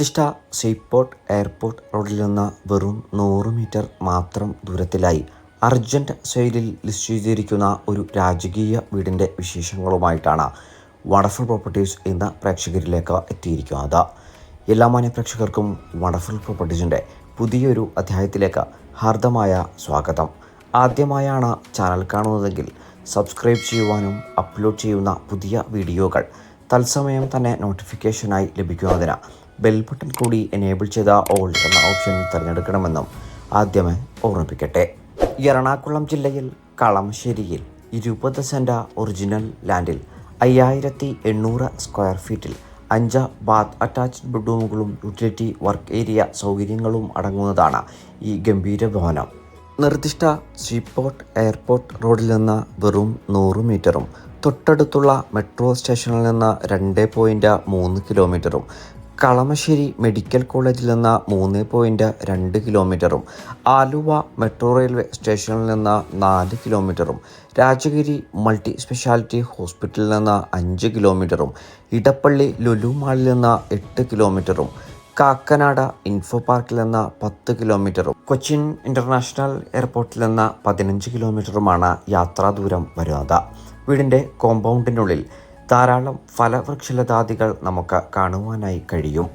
നിർദ്ദിഷ്ട seaport airport റോഡിൽ നിന്ന് വെറും നൂറ് മീറ്റർ മാത്രം ദൂരത്തിലായി അർജന്റ് സെയിലിൽ ലിസ്റ്റ് ചെയ്തിരിക്കുന്ന ഒരു രാജകീയ വീടിന്റെ വിശേഷങ്ങളുമായിട്ടാണ് വണ്ടർഫുൾ പ്രോപ്പർട്ടീസ് എന്ന പ്രേക്ഷകരിലേക്ക് എത്തിയിരിക്കുന്നത്. എല്ലാ മാന്യ പ്രേക്ഷകർക്കും വണ്ടർഫുൾ പ്രോപ്പർട്ടീസിന്റെ പുതിയൊരു അധ്യായത്തിലേക്ക് ഹാർദമായ സ്വാഗതം. ആദ്യമായാണ് ചാനൽ കാണുന്നതെങ്കിൽ സബ്സ്ക്രൈബ് ചെയ്യുവാനും അപ്ലോഡ് ചെയ്യുന്ന പുതിയ വീഡിയോകൾ തത്സമയം തന്നെ നോട്ടിഫിക്കേഷനായി ലഭിക്കുന്നതിന് ബെൽ ബട്ടൺ കൂടി എനേബിൾ ചെയ്ത ഓൾ എന്ന ഓപ്ഷൻ തിരഞ്ഞെടുക്കണമെന്നും ആദ്യമേ ഓർമ്മിപ്പിക്കട്ടെ. എറണാകുളം ജില്ലയിൽ കളമശ്ശേരിയിൽ ഇരുപത് സെന്റ ഒറിജിനൽ ലാൻഡിൽ അയ്യായിരത്തി എണ്ണൂറ് സ്ക്വയർ ഫീറ്റിൽ അഞ്ച് ബാത്ത് അറ്റാച്ച്ഡ് ബെഡ്റൂമുകളും യൂട്ടിലിറ്റി വർക്ക് ഏരിയ സൗകര്യങ്ങളും അടങ്ങുന്നതാണ് ഈ ഗംഭീര ഭവനം. നിർദ്ദിഷ്ട സീപോർട്ട് എയർപോർട്ട് റോഡിൽ നിന്ന് വെറും നൂറ് മീറ്ററും തൊട്ടടുത്തുള്ള മെട്രോ സ്റ്റേഷനിൽ നിന്ന് രണ്ട് പോയിന്റ് മൂന്ന് കിലോമീറ്ററും കളമശ്ശേരി മെഡിക്കൽ കോളേജിൽ നിന്ന് മൂന്ന് പോയിന്റ് രണ്ട് കിലോമീറ്ററും ആലുവ മെട്രോ റെയിൽവേ സ്റ്റേഷനിൽ നിന്ന് നാല് കിലോമീറ്ററും രാജഗിരി മൾട്ടി സ്പെഷ്യാലിറ്റി ഹോസ്പിറ്റലിൽ നിന്ന് അഞ്ച് കിലോമീറ്ററും ഇടപ്പള്ളി ലുലു മാളിൽ നിന്ന് എട്ട് കിലോമീറ്ററും കാക്കനാട ഇൻഫോ പാർക്കിൽ നിന്ന് പത്ത് കിലോമീറ്ററും കൊച്ചിൻ ഇന്റർനാഷണൽ എയർപോർട്ടിൽ നിന്ന് പതിനഞ്ച് കിലോമീറ്ററുമാണ് യാത്രാ ദൂരം വരുന്നത് വീടിന്റെ കോമ്പൗണ്ടിനുള്ളിൽ ധാരാളം ഫലവൃക്ഷലതാദികൾ നമുക്ക് കാണുവാനായി കഴിയും.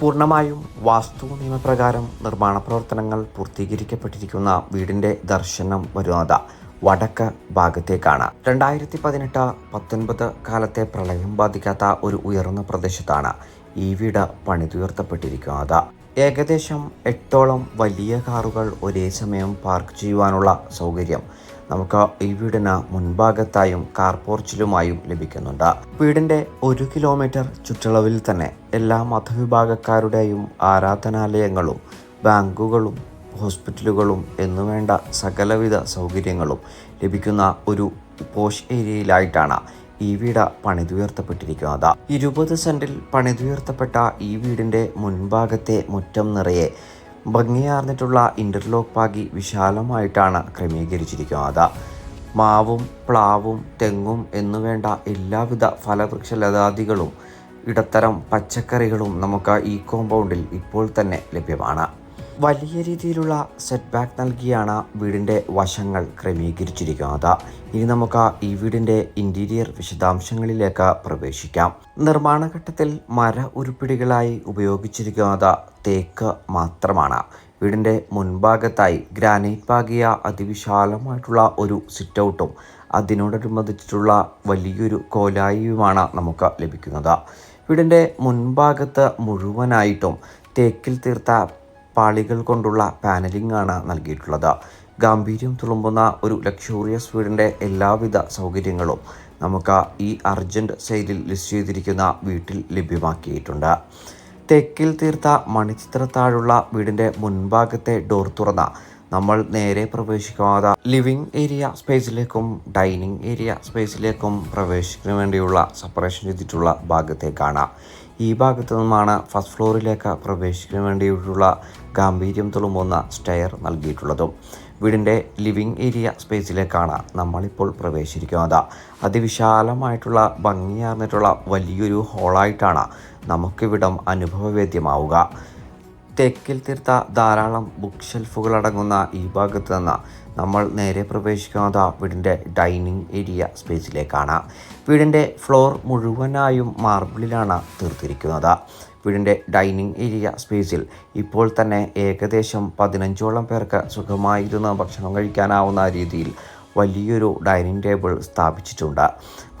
പൂർണമായും വാസ്തു നിയമപ്രകാരം നിർമ്മാണ പ്രവർത്തനങ്ങൾ പൂർത്തീകരിക്കപ്പെട്ടിരിക്കുന്ന വീടിന്റെ ദർശനം വരുന്നത് വടക്ക് ഭാഗത്തേക്കാണ്. രണ്ടായിരത്തി പതിനെട്ട് പത്തൊൻപത് കാലത്തെ പ്രളയം ബാധിക്കാത്ത ഒരു ഉയർന്ന പ്രദേശത്താണ് ഈ വീട് പണിതുയർത്തപ്പെട്ടിരിക്കുന്നത്. ഏകദേശം എട്ടോളം വലിയ കാറുകൾ ഒരേ സമയം പാർക്ക് ചെയ്യുവാനുള്ള സൗകര്യം നമുക്ക് ഈ വീടിന് മുൻഭാഗത്തായും കാർ പോർച്ചിലുമായും ലഭിക്കുന്നുണ്ട്. വീടിന്റെ ഒരു കിലോമീറ്റർ ചുറ്റളവിൽ തന്നെ എല്ലാ മതവിഭാഗക്കാരുടെയും ആരാധനാലയങ്ങളും ബാങ്കുകളും ഹോസ്പിറ്റലുകളും എന്നുവേണ്ട സകലവിധ സൗകര്യങ്ങളും ലഭിക്കുന്ന ഒരു പോഷ് ഏരിയയിലായിട്ടാണ് ഈ വീട് പണിതുയർത്തപ്പെട്ടിരിക്കുന്നത്. ഇരുപത് സെന്റിൽ പണിതുയർത്തപ്പെട്ട ഈ വീടിന്റെ മുൻഭാഗത്തെ മുറ്റം നിറയെ ഭംഗിയാർന്നിട്ടുള്ള ഇന്റർലോക്ക് പാകി വിശാലമായിട്ടാണ് ക്രമീകരിച്ചിരിക്കുന്നത്. മാവും പ്ലാവും തെങ്ങും എന്നുവേണ്ട എല്ലാവിധ ഫലവൃക്ഷ ലതാദികളും ഇടത്തരം പച്ചക്കറികളും നമുക്ക് ഈ കോമ്പൗണ്ടിൽ ഇപ്പോൾ തന്നെ ലഭ്യമാണ്. വലിയ രീതിയിലുള്ള സെറ്റ് ബാക്ക് നൽകിയാണ് വീടിന്റെ വശങ്ങൾ ക്രമീകരിച്ചിരിക്കുന്നത്. ഇനി നമുക്ക് ഈ വീടിന്റെ ഇന്റീരിയർ വിശദാംശങ്ങളിലേക്ക് പ്രവേശിക്കാം. നിർമ്മാണഘട്ടത്തിൽ മര ഉരുപ്പിടികളായി ഉപയോഗിച്ചിരിക്കുന്നത് തേക്ക് മാത്രമാണ്. വീടിന്റെ മുൻഭാഗത്തായി ഗ്രാനൈറ്റ് പാകിയ അതിവിശാലമായിട്ടുള്ള ഒരു സിറ്റ് ഔട്ടും അതിനോടനുബന്ധിച്ചിട്ടുള്ള വലിയൊരു കോലായിയുമാണ് നമുക്ക് ലഭിക്കുന്നത്. വീടിന്റെ മുൻഭാഗത്ത് മുഴുവനായിട്ടും തേക്കിൽ തീർത്ത പാളികൾ കൊണ്ടുള്ള പാനലിംഗ് ആണ് നൽകിയിട്ടുള്ളത്. ഗാംഭീര്യം തുളുമ്പുന്ന ഒരു ലക്ഷൂറിയസ് വീടിന്റെ എല്ലാവിധ സൗകര്യങ്ങളും നമുക്ക് ഈ അർജന്റ് സെയിലിൽ ലിസ്റ്റ് ചെയ്തിരിക്കുന്ന വീട്ടിൽ ലഭ്യമാക്കിയിട്ടുണ്ട്. തെക്കിൽ തീർത്ത മണിച്ചിത്രത്താഴുള്ള വീടിന്റെ മുൻഭാഗത്തെ ഡോർ തുറന്ന നമ്മൾ നേരെ പ്രവേശിക്കാതെ ലിവിംഗ് ഏരിയ സ്പേസിലേക്കും ഡൈനിങ് ഏരിയ സ്പേസിലേക്കും പ്രവേശിക്കുന്നതിന് വേണ്ടിയുള്ള സെപ്പറേഷൻ ചെയ്തിട്ടുള്ള ഭാഗത്തേക്കാണ്. ഈ ഭാഗത്തു നിന്നുമാണ് ഫസ്റ്റ് ഫ്ലോറിലേക്ക് പ്രവേശിക്കാൻ വേണ്ടിയിട്ടുള്ള ഗാംഭീര്യം തുളുമ്പുന്ന സ്റ്റെയർ നൽകിയിട്ടുള്ളതും. വീടിന്റെ ലിവിംഗ് ഏരിയ സ്പേസിലേക്കാണ് നമ്മളിപ്പോൾ പ്രവേശിക്കുന്നത് അതിവിശാലമായിട്ടുള്ള ഭംഗിയാർന്നിട്ടുള്ള വലിയൊരു ഹോളായിട്ടാണ് നമുക്കിവിടം അനുഭവവേദ്യമാവുക. തെക്കിൽ തീർത്ത ധാരാളം ബുക്ക് ഷെൽഫുകൾ അടങ്ങുന്ന ഈ ഭാഗത്ത് നിന്ന് നമ്മൾ നേരെ പ്രവേശിക്കുന്നത് വീടിന്റെ ഡൈനിങ് ഏരിയ സ്പേസിലേക്കാണ്. വീടിന്റെ ഫ്ലോർ മുഴുവനായും മാർബിളിലാണ് തീർത്തിരിക്കുന്നത്. വീടിന്റെ ഡൈനിങ് ഏരിയ സ്പേസിൽ ഇപ്പോൾ തന്നെ ഏകദേശം പതിനഞ്ചോളം പേർക്ക് സുഖമായിരുന്ന് ഭക്ഷണം കഴിക്കാനാവുന്ന രീതിയിൽ വലിയൊരു ഡൈനിങ് ടേബിൾ സ്ഥാപിച്ചിട്ടുണ്ട്.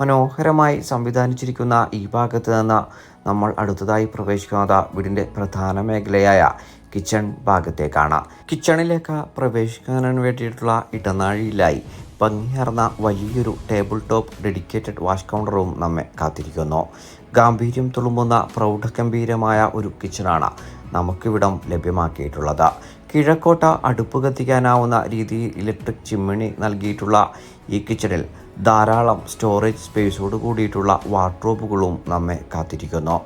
മനോഹരമായി സംവിധാനിച്ചിരിക്കുന്ന ഈ ഭാഗത്ത് നിന്ന് നമ്മൾ അടുത്തതായി പ്രവേശിക്കുന്നത് വീടിന്റെ പ്രധാന മേഖലയായ കിച്ചൺ ഭാഗത്തേക്കാണ്. കിച്ചണിലേക്ക് പ്രവേശിക്കുന്നതിന് വേണ്ടിയിട്ടുള്ള ഇടനാഴിയിലായി ഭംഗിയാർന്ന വലിയൊരു ടേബിൾ ടോപ്പ് ഡെഡിക്കേറ്റഡ് വാഷ് കൗണ്ടറും നമ്മെ കാത്തിരിക്കുന്നു. ഗാംഭീര്യം തുളുമ്പുന്ന പ്രൗഢഗംഭീരമായ ഒരു കിച്ചണാണ് നമുക്കിവിടം ലഭ്യമാക്കിയിട്ടുള്ളത്. കിഴക്കോട്ട അടുപ്പ് കത്തിക്കാനാവുന്ന രീതിയിൽ ഇലക്ട്രിക് ചിമ്മിണി നൽകിയിട്ടുള്ള ഈ കിച്ചണിൽ ധാരാളം സ്റ്റോറേജ് സ്പേസോട് കൂടിയിട്ടുള്ള വാർഡ്രോബുകളും നമ്മെ കാത്തിരിക്കുന്നു.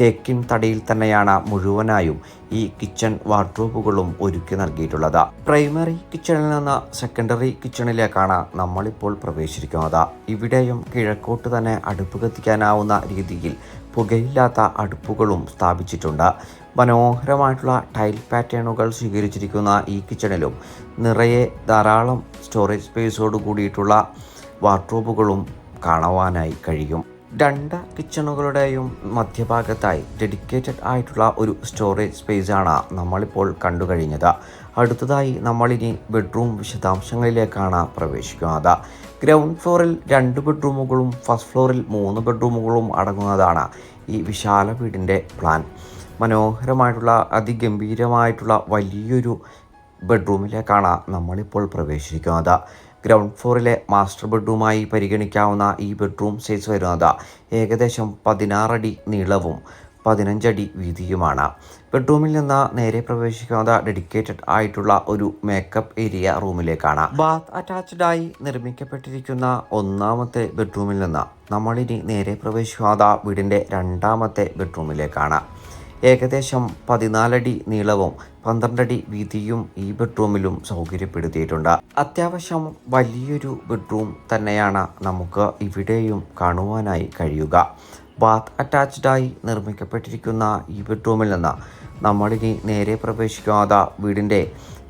തേക്കിൻ തടിയിൽ തന്നെയാണ് മുഴുവനായും ഈ കിച്ചൺ വാർഡ്രോബുകളും ഒരുക്കി നൽകിയിട്ടുള്ളത്. പ്രൈമറി കിച്ചണിൽ നിന്ന് സെക്കൻഡറി കിച്ചണിലേക്കാണ് നമ്മളിപ്പോൾ പ്രവേശിക്കുന്നത്. ഇവിടെയും കിഴക്കോട്ട് തന്നെ അടുപ്പ് കത്തിക്കാനാവുന്ന രീതിയിൽ പുകയില്ലാത്ത അടുപ്പുകളും സ്ഥാപിച്ചിട്ടുണ്ട്. മനോഹരമായിട്ടുള്ള ടൈൽ പാറ്റേണുകൾ സ്വീകരിച്ചിരിക്കുന്ന ഈ കിച്ചണിലും നിറയെ ധാരാളം സ്റ്റോറേജ് സ്പേസോട് കൂടിയിട്ടുള്ള വാർഡ്രോബുകളും കാണുവാനായി കഴിയും. രണ്ട് കിച്ചണുകളുടെയും മധ്യഭാഗത്തായി ഡെഡിക്കേറ്റഡ് ആയിട്ടുള്ള ഒരു സ്റ്റോറേജ് സ്പേസാണ് നമ്മളിപ്പോൾ കണ്ടു കഴിഞ്ഞത്. അടുത്തതായി നമ്മളിനി ബെഡ്റൂം വിശദാംശങ്ങളിലേക്കാണ് പ്രവേശിക്കുന്നത്. ഗ്രൗണ്ട് ഫ്ലോറിൽ രണ്ട് ബെഡ്റൂമുകളും ഫസ്റ്റ് ഫ്ലോറിൽ മൂന്ന് ബെഡ്റൂമുകളും അടങ്ങുന്നതാണ് ഈ വിശാല വീടിന്റെ പ്ലാൻ മനോഹരമായിട്ടുള്ള അതിഗംഭീരമായിട്ടുള്ള വലിയൊരു ബെഡ്റൂമിലേക്കാണ് നമ്മളിപ്പോൾ പ്രവേശിക്കുന്നത്. ഗ്രൗണ്ട് ഫ്ലോറിലെ മാസ്റ്റർ ബെഡ്റൂമായി പരിഗണിക്കാവുന്ന ഈ ബെഡ്റൂം സൈസ് വരുന്നത് ഏകദേശം പതിനാറടി നീളവും പതിനഞ്ചടി വീതിയുമാണ്. ബെഡ്റൂമിൽ നിന്ന് നേരെ പ്രവേശിക്കുന്നത് ഡെഡിക്കേറ്റഡ് ആയിട്ടുള്ള ഒരു മേക്കപ്പ് ഏരിയ റൂമിലേക്കാണ്. ബാത്ത് അറ്റാച്ച്ഡ് ആയി നിർമ്മിക്കപ്പെട്ടിരിക്കുന്ന ഒന്നാമത്തെ ബെഡ്റൂമിൽ നിന്ന് നമ്മളിനി നേരെ പ്രവേശിക്കാതെ വീടിന്റെ രണ്ടാമത്തെ ബെഡ്റൂമിലേക്കാണ്. ഏകദേശം പതിനാലടി നീളവും പന്ത്രണ്ടടി വീതിയും ഈ ബെഡ്റൂമിലും സൗകര്യപ്പെടുത്തിയിട്ടുണ്ട്. അത്യാവശ്യം വലിയൊരു ബെഡ്റൂം തന്നെയാണ് നമുക്ക് ഇവിടെയും കാണുവാനായി കഴിയുക. ബാത്ത് അറ്റാച്ച്ഡായി നിർമ്മിക്കപ്പെട്ടിരിക്കുന്ന ഈ ബെഡ്റൂമിൽ നിന്ന് നമ്മളിനി നേരെ പ്രവേശിക്കാതെ വീടിന്റെ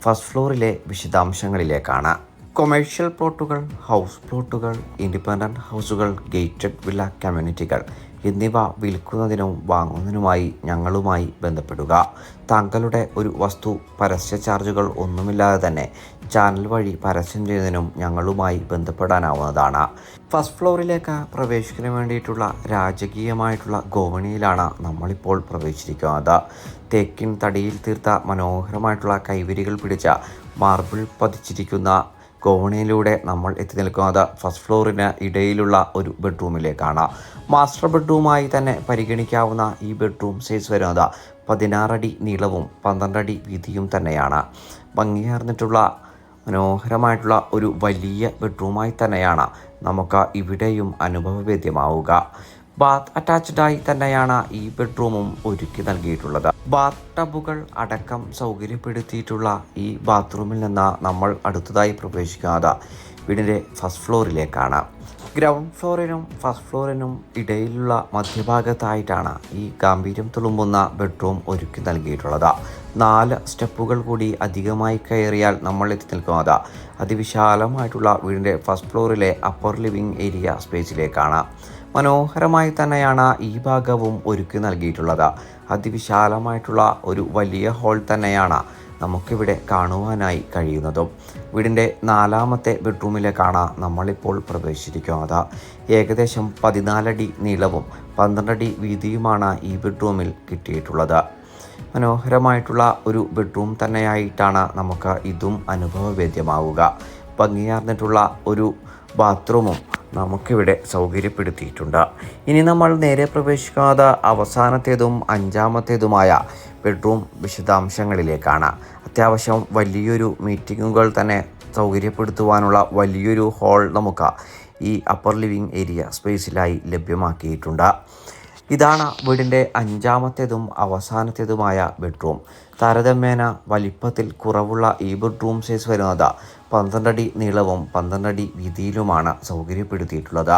ഫസ്റ്റ് ഫ്ലോറിലെ വിശദാംശങ്ങളിലേക്കാണ്. കൊമേഴ്ഷ്യൽ പ്ലോട്ടുകൾ ഹൗസ് പ്ലോട്ടുകൾ ഇൻഡിപെൻഡന്റ് ഹൗസുകൾ ഗേറ്റഡ് വില്ല കമ്മ്യൂണിറ്റികൾ എന്നിവ വിൽക്കുന്നതിനും വാങ്ങുന്നതിനുമായി ഞങ്ങളുമായി ബന്ധപ്പെടുക. താങ്കളുടെ ഒരു വസ്തു പരസ്യ ചാർജുകൾ ഒന്നുമില്ലാതെ തന്നെ ചാനൽ വഴി പരസ്യം ചെയ്യുന്നതിനും ഞങ്ങളുമായി ബന്ധപ്പെടാനാവുന്നതാണ്. ഫസ്റ്റ് ഫ്ലോറിലേക്ക് പ്രവേശിക്കുന്നതിന് വേണ്ടിയിട്ടുള്ള രാജകീയമായിട്ടുള്ള ഗോവണിയിലാണ് നമ്മളിപ്പോൾ പ്രവേശിച്ചിരിക്കുന്നത്. തേക്കിൻ തടിയിൽ തീർത്ത മനോഹരമായിട്ടുള്ള കൈവരികൾ പിടിച്ച മാർബിൾ പതിച്ചിരിക്കുന്ന കോണിയിലൂടെ നമ്മൾ എത്തി നിൽക്കുന്നത് ഫസ്റ്റ് ഫ്ലോറിന് ഇടയിലുള്ള ഒരു ബെഡ്റൂമിലേക്കാണ് മാസ്റ്റർ ബെഡ്റൂമായി തന്നെ പരിഗണിക്കാവുന്ന ഈ ബെഡ്റൂം സൈസ് വരുന്നത് പതിനാറടി നീളവും പന്ത്രണ്ടടി വീതിയും തന്നെയാണ്. ഭംഗിയാർന്നിട്ടുള്ള മനോഹരമായിട്ടുള്ള ഒരു വലിയ ബെഡ്റൂമായി തന്നെയാണ് നമുക്ക് ഇവിടെയും അനുഭവവേദ്യമാവുക ബാത്ത് അറ്റാച്ച്ഡായി തന്നെയാണ് ഈ ബെഡ്റൂമും ഒരുക്കി നൽകിയിട്ടുള്ളത്. ബാത്ത് ടബുകൾ അടക്കം സൗകര്യപ്പെടുത്തിയിട്ടുള്ള ഈ ബാത്റൂമിൽ നിന്ന് നമ്മൾ അടുത്തതായി പ്രവേശിക്കാതെ വീടിന്റെ ഫസ്റ്റ് ഫ്ലോറിലേക്കാണ്. ഗ്രൗണ്ട് ഫ്ലോറിനും ഫസ്റ്റ് ഫ്ലോറിനും ഇടയിലുള്ള മധ്യഭാഗത്തായിട്ടാണ് ഈ ഗാംഭീര്യം തുളുമ്പുന്ന ബെഡ്റൂം ഒരുക്കി നൽകിയിട്ടുള്ളത്. നാല് സ്റ്റെപ്പുകൾ കൂടി അധികമായി കയറിയാൽ നമ്മൾ എത്തി നിൽക്കുന്നത് അതിവിശാലമായിട്ടുള്ള വീടിന്റെ ഫസ്റ്റ് ഫ്ലോറിലെ അപ്പർ ലിവിംഗ് ഏരിയ സ്പേസിലേക്കാണ്. മനോഹരമായി തന്നെയാണ് ഈ ഭാഗവും ഒരുക്കി നൽകിയിട്ടുള്ളത്. അതിവിശാലമായിട്ടുള്ള ഒരു വലിയ ഹോൾ തന്നെയാണ് നമുക്കിവിടെ കാണുവാനായി കഴിയുന്നതും. വീടിന്റെ നാലാമത്തെ ബെഡ്റൂമിലേക്കാണ് നമ്മളിപ്പോൾ പ്രവേശിച്ചിരിക്കുന്നത്. ഏകദേശം പതിനാലടി നീളവും പന്ത്രണ്ടടി വീതിയുമാണ് ഈ ബെഡ്റൂമിൽ കിട്ടിയിട്ടുള്ളത്. മനോഹരമായിട്ടുള്ള ഒരു ബെഡ്റൂം തന്നെയായിട്ടാണ് നമുക്ക് ഇതും അനുഭവവേദ്യമാവുക. ഭംഗിയാർന്നിട്ടുള്ള ഒരു ബാത്റൂമും നമുക്കിവിടെ സൗകര്യപ്പെടുത്തിയിട്ടുണ്ട്. ഇനി നമ്മൾ നേരെ പ്രവേശിക്കാതെ അവസാനത്തേതും അഞ്ചാമത്തേതുമായ ബെഡ്റൂം വിശദാംശങ്ങളിലേക്കാണ്. അത്യാവശ്യം വലിയൊരു മീറ്റിങ്ങുകൾ തന്നെ സൗകര്യപ്പെടുത്തുവാനുള്ള വലിയൊരു ഹാൾ നമുക്ക് ഈ അപ്പർ ലിവിങ് ഏരിയ സ്പേസിലായി ലഭ്യമാക്കിയിട്ടുണ്ട്. ഇതാണ് വീടിന്റെ അഞ്ചാമത്തേതും അവസാനത്തേതുമായ ബെഡ്റൂം. താരതമ്യേന വലിപ്പത്തിൽ കുറവുള്ള ഈ ബെഡ്റൂം സൈസ് വരുന്നത് പന്ത്രണ്ടടി നീളവും പന്ത്രണ്ടടി വീതിയിലുമാണ് സൗകര്യപ്പെടുത്തിയിട്ടുള്ളത്.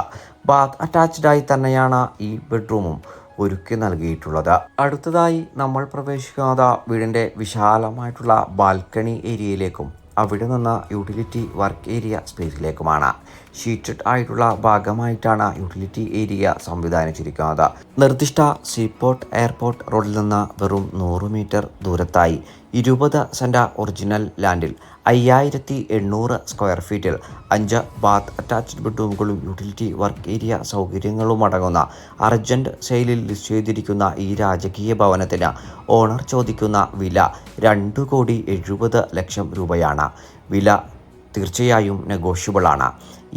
ബാത്ത് അറ്റാച്ച്ഡായി തന്നെയാണ് ഈ ബെഡ്റൂമും ഒരുക്കി നൽകിയിട്ടുള്ളത്. അടുത്തതായി നമ്മൾ പ്രവേശിക്കുന്നത് വീടിന്റെ വിശാലമായിട്ടുള്ള ബാൽക്കണി ഏരിയയിലേക്കും അവിടെ നിന്ന് യൂട്ടിലിറ്റി വർക്ക് ഏരിയ സ്പേസിലേക്കുമാണ്. ഷീറ്റഡ് ആയിട്ടുള്ള ഭാഗമായിട്ടാണ് യൂട്ടിലിറ്റി ഏരിയ സംവിധാനിച്ചിരിക്കുന്നത്. നിർദ്ദിഷ്ട സീപോർട്ട് എയർപോർട്ട് റോഡിൽ നിന്ന് വെറും നൂറ് മീറ്റർ ദൂരത്തായി ഇരുപത് സെന്റ ഒറിജിനൽ ലാൻഡിൽ അയ്യായിരത്തി എണ്ണൂറ് സ്ക്വയർ ഫീറ്റിൽ അഞ്ച് ബാത്ത് അറ്റാച്ച്ഡ് ബെഡ്റൂമുകളും യൂട്ടിലിറ്റി വർക്ക് ഏരിയ സൗകര്യങ്ങളും അടങ്ങുന്ന അർജന്റ് സെയിലിൽ ലിസ്റ്റ് ചെയ്തിരിക്കുന്ന ഈ രാജകീയ ഭവനത്തിന് ഓണർ ചോദിക്കുന്ന വില രണ്ട് കോടി എഴുപത് ലക്ഷം രൂപയാണ്. വില തീർച്ചയായും നെഗോഷ്യബിളാണ്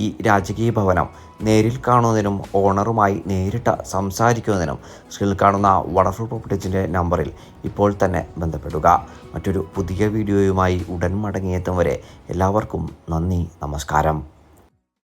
ഈ രാജകീയ ഭവനം നേരിൽ കാണുന്നതിനും ഓണറുമായി നേരിട്ട് സംസാരിക്കുന്നതിനും സ്ക്രീനിൽ കാണുന്ന വണ്ടർഫുൾ പ്രോപ്പർട്ടീസിന്റെ നമ്പറിൽ ഇപ്പോൾ തന്നെ ബന്ധപ്പെടുക. മറ്റൊരു പുതിയ വീഡിയോയുമായി ഉടൻ മടങ്ങിയെത്തും വരെ എല്ലാവർക്കും നന്ദി നമസ്കാരം.